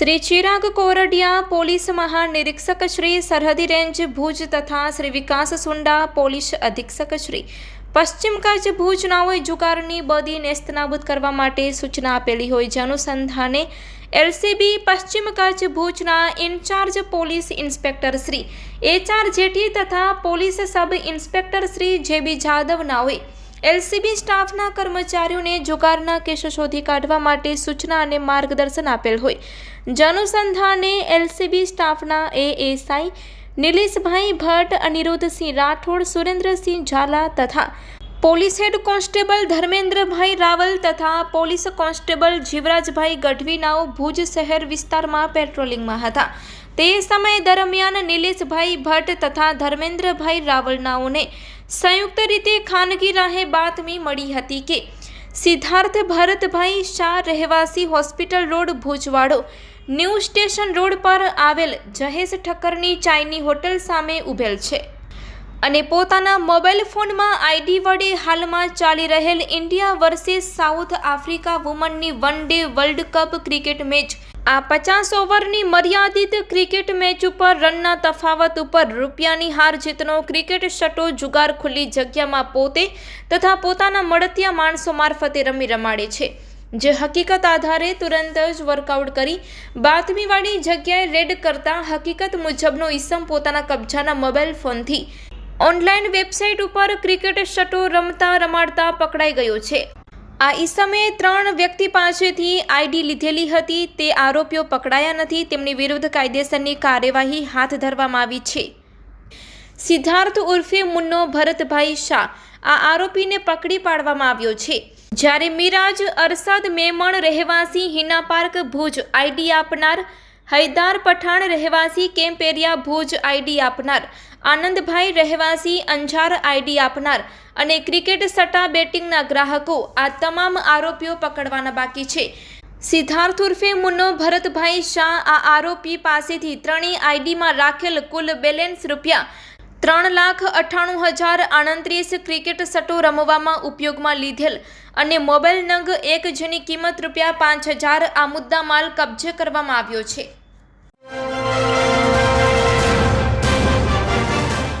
Shri Chirag Kordiya police મહાનિરીક્ષક શ્રી સરહદી range Bhuj તથા શ્રી વિકાસ સુંડા પોલીસ અધિક્ષક શ્રી. પશ્ચિમ કચ્છ ભુજ નાઓએ જુગારની બદી નેસ્તનાબૂદ કરવા માટે સૂચના આપેલી હોય જે અનુસંધાને એલસીબી પશ્ચિમ કચ્છ ભુજના incharge police inspector Shri HR Jethi તથા police sub inspector Shri JB Jadav નાઓએ LCB સ્ટાફના કર્મચારીઓને જુગારના કેસો શોધી કાઢવા માટે સૂચના અને માર્ગદર્શન આપેલ હોય. જનુસંધાને એલસીબી સ્ટાફના એએસઆઈ નિલેશભાઈ ભટ્ટ, અનિરુદ્ધસિંહ રાઠોડ, સુરેન્દ્રસિંહ ઝાલા તથા police head constable Dharmendrabhai Raval તથા પોલીસ કોન્સ્ટેબલ જીવરાજભાઈ ગઢવીનાઓ ભુજ શહેર વિસ્તારમાં પેટ્રોલિંગમાં હતા. તે સમય દરમિયાન નિલેશભાઈ ભટ્ટ તથા ધર્મેન્દ્રભાઈ રાવલનાઓને સંયુક્ત રીતે ખાનગી રાહે બાતમી મળી હતી કે, સિદ્ધાર્થ ભરતભાઈ શાહ રહેવાસી hospital road Bhujwado new station road પર આવેલ જહેશ ઠક્કરની ચાઇની હોટલ સામે ઊભેલ છે. અને પોતાના મોબાઈલ ફોનમાં આઈડી વડે હાલમાં ચાલી રહેલ India versus South Africa વુમનની one day world cup cricket match. આ પચાસ ઓવરની મર્યાદિત ક્રિકેટ મેચ ઉપર રનના તફાવત ઉપર રૂપિયાની હાર જીતનો ક્રિકેટ શટો જુગાર ખુલ્લી જગ્યામાં પોતે તથા પોતાના મળતિયા માણસો મારફતે રમી રમાડે છે. જે હકીકત આધારે તુરંત જ વર્કઆઉટ કરી બાતમીવાળી જગ્યાએ રેડ કરતા હકીકત મુજબનો ઈસમ પોતાના કબજાના મોબાઈલ ફોનથી ઓનલાઈન વેબસાઇટ ઉપર ક્રિકેટ શટો રમતા રમાડતા પકડાઈ ગયો છે. આ ઈસમે ત્રણ વ્યક્તિ પાસેથી આઈડી લીધેલી હતી. તે આરોપીઓ પકડાયા નથી. તેમની વિરુદ્ધ કાયદેસરની કાર્યવાહી હાથ ધરવામાં આવી છે. સિદ્ધાર્થ ઉર્ફે મુન્નો ભરતભાઈ શાહ આ આરોપીને પકડી પાડવામાં આવ્યો છે. જ્યારે મિરાજ અરસાદ મેમણ રહેવાસી હિના પાર્ક ભુજ આઈડી આપનાર, હૈદાર પઠાણ રહેવાસી કેમ્પ એરિયા ભુજ આઈડી આપનાર આનંદભાઈ રહેવાસી અંજાર આઈડી આપનાર અને ક્રિકેટ સટ્ટા બેટિંગના ગ્રાહકો આ તમામ આરોપીઓ પકડવાના બાકી છે. સિદ્ધાર્થ ઉર્ફે મુન્નો ભરતભાઈ શાહ આ આરોપી પાસેથી ત્રણેય આઈડીમાં રાખેલ કુલ બેલેન્સ રૂપિયા ત્રણ લાખ અઠ્ઠાણું હજાર આણત્રીસ ક્રિકેટ સટ્ટો રમવામાં ઉપયોગમાં લીધેલ અને મોબાઈલ નંગ એક જેની કિંમત રૂપિયા પાંચ હજાર આ મુદ્દા માલ કબજે કરવામાં આવ્યો છે.